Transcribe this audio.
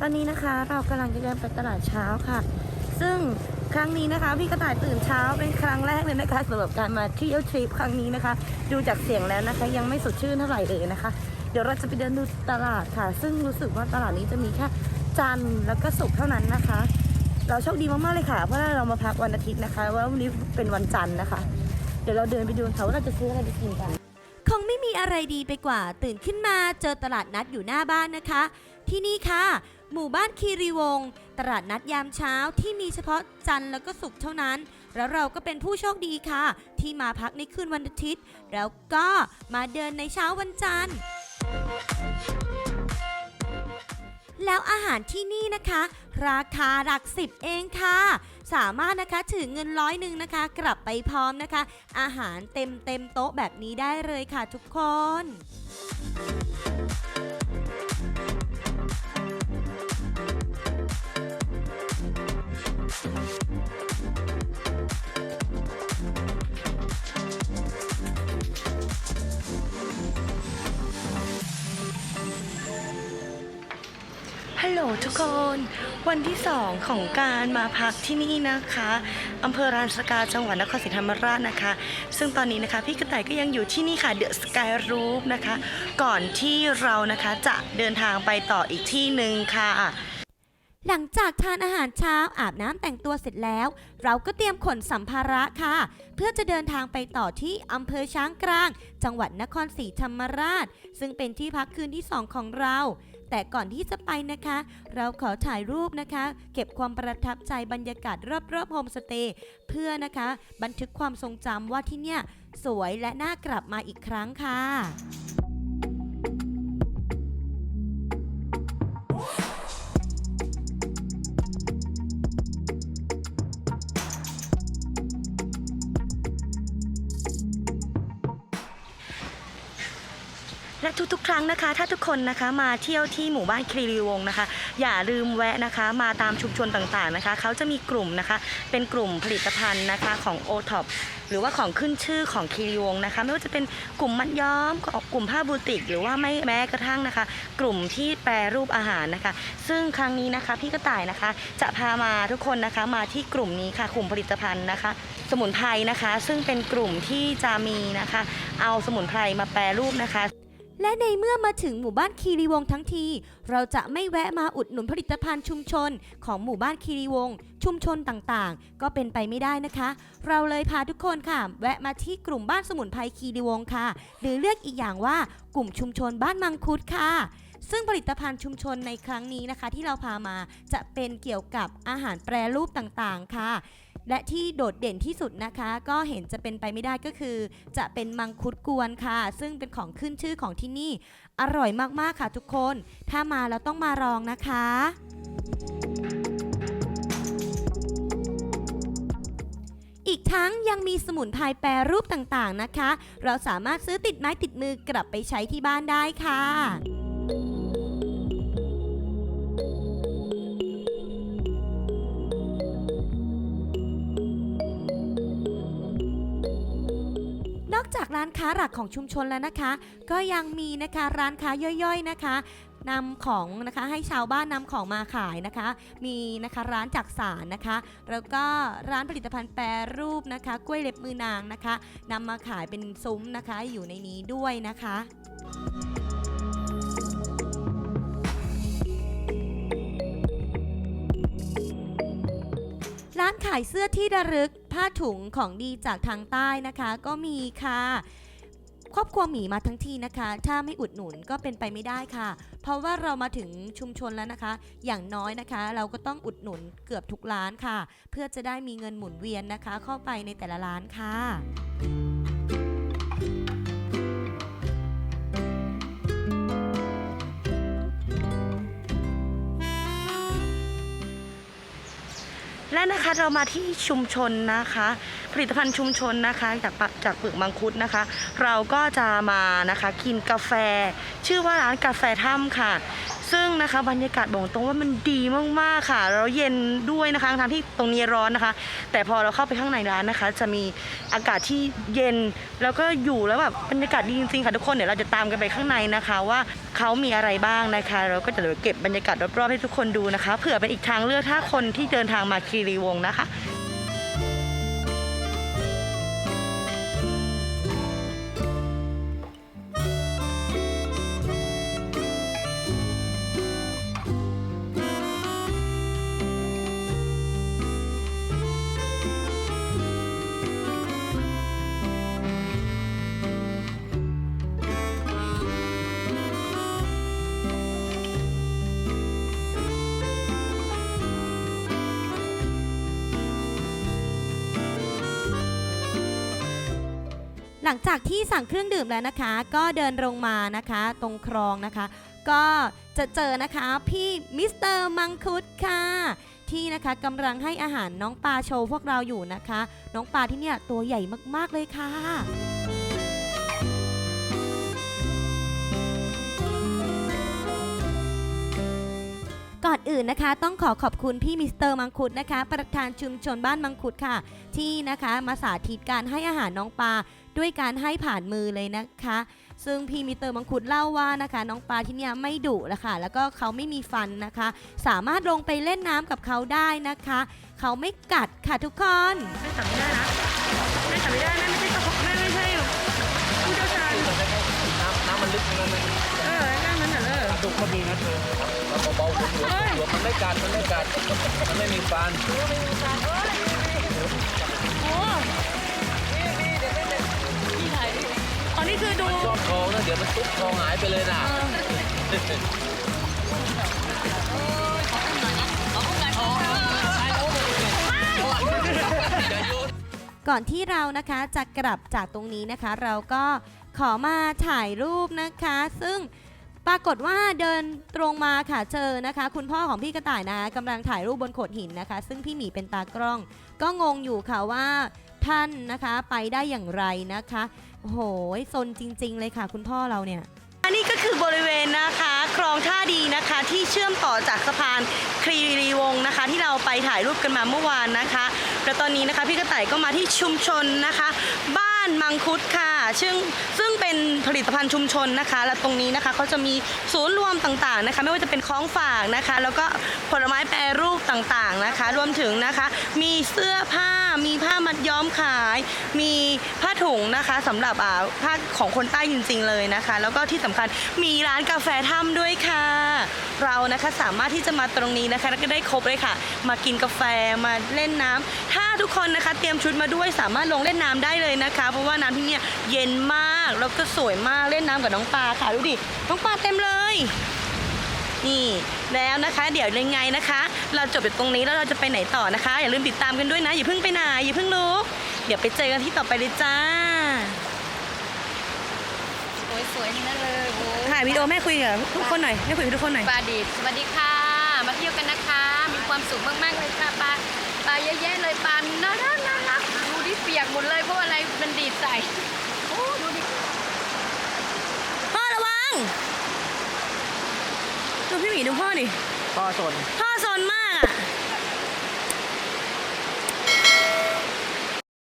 ตอนนี้นะคะเรากำลังจะเดินไปตลาดเช้าค่ะ ซึ่งครั้งนี้นะคะ พี่กระต่ายตื่นเช้าเป็นครั้งแรกเลยนะคะสำหรับการมาเที่ยวทริปครั้งนี้นะคะ ดูจากเสียงแล้วนะคะ ยังไม่สดชื่นเท่าไหร่เลยนะคะ เดี๋ยวเราจะไปเดินดูตลาดค่ะ ซึ่งรู้สึกว่าตลาดนี้จะมีแค่จันทร์แล้วก็ศุกร์เท่านั้นนะคะ เราโชคดีมากๆเลยค่ะเพราะว่าเรามาพักวันอาทิตย์นะคะว่าวันนี้เป็นวันจันทร์นะคะ เดี๋ยวเราเดินไปดูค่ะว่าเราจะซื้ออะไรไปกินกันคงไม่มีอะไรดีไปกว่า ตื่นขึ้นมาเจอตลาดนัดอยู่หน้าบ้านนะคะ ที่นี่ค่ะ หมู่บ้านคีรีวงศ์ตลาดนัดยามเช้าที่มีเฉพาะจันทร์แล้วก็ศุกร์เท่านั้น แล้วเราก็เป็นผู้โชคดีค่ะ ที่มาพักในคืนวันอาทิตย์ แล้วก็มาเดินในเช้าวันจันทร์ แล้วอาหารที่นี่นะคะ ราคาหลักสิบเองค่ะ สามารถนะคะถือเงินร้อยหนึ่งนะคะ กลับไปพร้อมนะคะ อาหารเต็มเต็มโต๊ะแบบนี้ได้เลยค่ะทุกคน ฮัลโหลทุกคนวันที่2ของการมาพักที่นี่นะคะอำเภอรานสกาจังหวัดนครศรีธรรมราชนะคะ ซึ่งตอนนี้นะคะพี่กระต่ายก็ยังอยู่ที่นี่ค่ะเดอะสกายรูฟนะคะ ก่อนที่เรานะคะจะเดินทางไปต่ออีกที่หนึ่งค่ะ หลังจากทานอาหารเช้าอาบน้ำแต่งตัวเสร็จแล้ว เราก็เตรียมขนสัมภาระค่ะ เพื่อจะเดินทางไปต่อที่อำเภอช้างกลาง จังหวัดนครศรีธรรมราช ซึ่งเป็นที่พักคืนที่2ของเรา แต่ก่อนที่จะไปนะคะ เราขอถ่ายรูปนะคะ เก็บความประทับใจบรรยากาศรอบๆโฮมสเตย์เพื่อนะคะ บันทึกความทรงจำว่าที่เนี่ยสวยและน่ากลับมาอีกครั้งค่ะ ทุกๆ ครั้งนะคะ ถ้าทุกคนนะคะมาเที่ยวที่หมู่บ้านคลีรีวงศ์นะคะ อย่าลืมแวะนะคะ มาตามชุมชนต่างๆนะคะ เขาจะมีกลุ่มนะคะ เป็นกลุ่มผลิตภัณฑ์นะคะของ o t o p หรือว่าของขึ้นชื่อของคลีรีวงศ์นะคะ ไม่ว่าจะเป็นกลุ่มมัดย้อมกลุ่มผ้าบูติก หรือว่าไม่แม้กระทั่งนะคะ กลุ่มที่แปรรูปอาหารนะคะ ซึ่งครั้งนี้นะคะ พี่กระต่ายนะคะ จะพามาทุกคนนะคะ มาที่กลุ่มนี้ค่ะกลุ่มผลิตภัณฑ์นะคะ สมุนไพรนะคะ ซึ่งเป็นกลุ่มที่จะมีนะคะ เอาสมุนไพรมาแปรรูปนะคะ และในเมื่อมาถึงหมู่บ้านคีรีวงทั้งที เราจะไม่แวะมาอุดหนุนผลิตภัณฑ์ชุมชน ของหมู่บ้านคีรีวง ชุมชนต่างๆ ก็เป็นไปไม่ได้นะคะ เราเลยพาทุกคนค่ะ แวะมาที่กลุ่มบ้านสมุนไพรคีรีวงค่ะ หรือเรียกอีกอย่างว่ากลุ่มชุมชนบ้านมังคุดค่ะซึ่งผลิตภัณฑ์ชุมชนในครั้งนี้นะคะ ที่เราพามาจะเป็นเกี่ยวกับอาหารแปรรูปต่างๆ ค่ะ และที่โดดเด่นที่สุดนะคะ ก็เห็นจะเป็นไปไม่ได้ก็คือ จะเป็นมังคุดกวนค่ะ ซึ่งเป็นของขึ้นชื่อของที่นี่ อร่อยมากๆค่ะทุกคน ถ้ามาแล้วต้องมาลองนะคะอีกทั้งยังมีสมุนไพรแปรรูปต่างๆนะคะ เราสามารถซื้อติดไม้ติดมือกลับไปใช้ที่บ้านได้ค่ะ จากร้านค้าหลักของชุมชนแล้วนะคะ ก็ยังมีนะคะร้านค้าย่อยๆนะคะนำของนะคะให้ชาวบ้านนำของมาขายนะคะ มีนะคะร้านจักสารนะคะ แล้วก็ร้านผลิตภัณฑ์แปรรูปนะคะ กล้วยเล็บมือนางนะคะนำมาขายเป็นซุ้มนะคะอยู่ในนี้ด้วยนะคะ ขายเสื้อที่ระลึกผ้าถุงของดีจากทางใต้นะคะ ก็มีค่ะครอบครัวหมีมาทั้งทีนะคะ ถ้าไม่อุดหนุนก็เป็นไปไม่ได้ค่ะ เพราะว่าเรามาถึงชุมชนแล้วนะคะ อย่างน้อยนะคะ เราก็ต้องอุดหนุนเกือบทุกร้านค่ะ เพื่อจะได้มีเงินหมุนเวียนนะคะ เข้าไปในแต่ละร้านค่ะ และนะคะเรามาที่ชุมชนนะคะ ผลิตภัณฑ์ชุมชนนะคะจากปะจากเปลือกมังคุดนะคะ เราก็จะมานะคะกินกาแฟ ชื่อว่าร้านกาแฟถ้ำค่ะ ซึ่งนะคะบรรยากาศบอกตรงว่ามันดีมากๆค่ะแล้วเย็นด้วยนะคะทั้งที่ตรงนี้ร้อนนะคะ แต่พอเราเข้าไปข้างในร้านนะคะ จะมีอากาศที่เย็นแล้วก็อยู่แล้วแบบบรรยากาศดีจริงๆค่ะทุกคนเดี๋ยวเราจะตามกันไปข้างในนะคะ ว่าเขามีอะไรบ้างนะคะเราก็จะเดี๋ยวเก็บบรรยากาศรอบๆให้ทุกคนดูนะคะเผื่อเป็นอีกทางเลือกถ้าคนที่เดินทางมาคีรีวงนะคะ หลังจากที่สั่งเครื่องดื่มแล้วนะคะ ก็เดินลงมานะคะ ตรงคลองนะคะ ก็จะเจอนะคะพี่มิสเตอร์มังคุดค่ะที่นะคะกำลังให้อาหารน้องปลาโชว์พวกเราอยู่นะคะ น้องปลาที่เนี่ยตัวใหญ่มากๆเลยค่ะ ก่อนอื่นนะคะ ต้องขอขอบคุณพี่มิสเตอร์มังคุดนะคะ ประธานชุมชนบ้านมังคุดค่ะ ที่นะคะมาสาธิตการให้อาหารน้องปลา ด้วยการให้ผ่านมือเลยนะคะ ซึ่งพี่มิสเตอร์มังคุดเล่าว่านะคะ น้องปลาที่เนี่ยไม่ดุละค่ะแล้วก็เขาไม่มีฟันนะคะ สามารถลงไปเล่นน้ำกับเขาได้นะคะ เขาไม่กัดค่ะทุกคนแม่จับไม่ได้นะแม่จับไม่ได้แม่ไม่ใช่เจ้าของแม่ไม่ใช่ผู้เชี่ยวชาญน้ำน้ำมันลึกอย่างนั้นนะเออด้านนั้นน่ะเออดุก็มีนะเธอเราเบาๆหัวหัวหัวมันไม่กัดมันไม่กัดมันไม่มีฟันโอ้อ๋อุกทองหายไปเลยนะก่อนที่เรานะคะจะกลับจากตรงนี้นะคะ เราก็ขอมาถ่ายรูปนะคะ ซึ่งปรากฏว่าเดินตรงมาค่ะเจอนะคะ คุณพ่อของพี่กระต่ายนะกำลังถ่ายรูปบนโขดหินนะคะ ซึ่งพี่หมีเป็นตากล้อง ก็งงอยู่ค่ะว่าท่านนะคะไปได้อย่างไรนะคะ โอ้โหซนจริง ๆ เลยค่ะ คุณพ่อเราเนี่ย อันนี้ก็คือบริเวณนะคะคลองท่าดีนะคะที่เชื่อมต่อจากสะพานครีรีวงศ์นะคะ ที่เราไปถ่ายรูปกันมาเมื่อวานนะคะแล้วตอนนี้นะคะพี่กระต่ายก็มาที่ชุมชนนะคะ บ้านมังคุดค่ะซึ่งซึ่งเป็น ผลิตภัณฑ์ชุมชนนะคะ และตรงนี้นะคะเขาจะมีศูนย์รวมต่างๆนะคะ ไม่ว่าจะเป็นของฝากนะคะ แล้วก็ผลไม้แปรรูปต่างๆนะคะ รวมถึงนะคะ มีเสื้อผ้า มีผ้ามัดย้อมขาย มีผ้าถุงนะคะสำหรับอ่าผ้าของคนใต้จริงๆเลยนะคะ แล้วก็ที่สำคัญมีร้านกาแฟถ้ำด้วยค่ะ เรานะคะสามารถที่จะมาตรงนี้นะคะ แล้วก็ได้ครบเลยค่ะ มากินกาแฟมาเล่นน้ำถ้าทุกคนนะคะ เตรียมชุดมาด้วยสามารถลงเล่นน้ำได้เลยนะคะ เพราะว่าน้ำที่เนี่ยเย็นมากแล้วก็สวยมากเล่นน้ำกับน้องปลาค่ะดูดิ น้องปลาเต็มเลย นี่แล้วนะคะ เดี๋ยวยังไงนะคะ เราจบจากตรงนี้แล้วเราจะไปไหนต่อนะคะ อย่าลืมติดตามกันด้วยนะ อย่าเพิ่งไปไหนอย่าเพิ่งลุกเดี๋ยวไปเจอกันที่ต่อไปเลยจ้าสวยๆทั้งนั้นเลยโอ้ถ่ายวิดีโอแม่คุยกับทุกคนหน่อยแม่คุยกับทุกคนหน่อยปลาดิบสวัสดีค่ะ มาเที่ยวกันนะคะ มีความสุขมากๆเลยค่ะปลาปลาเยอะแยะเลยปลาน่ารักน่ารักดูดิเปียกหมดเลยเพราะอะไรมันดีดใส่โอ้ดูดิพ่อระวัง ดูพี่หมีดูพ่อดิพ่อสนพ่อสนมาก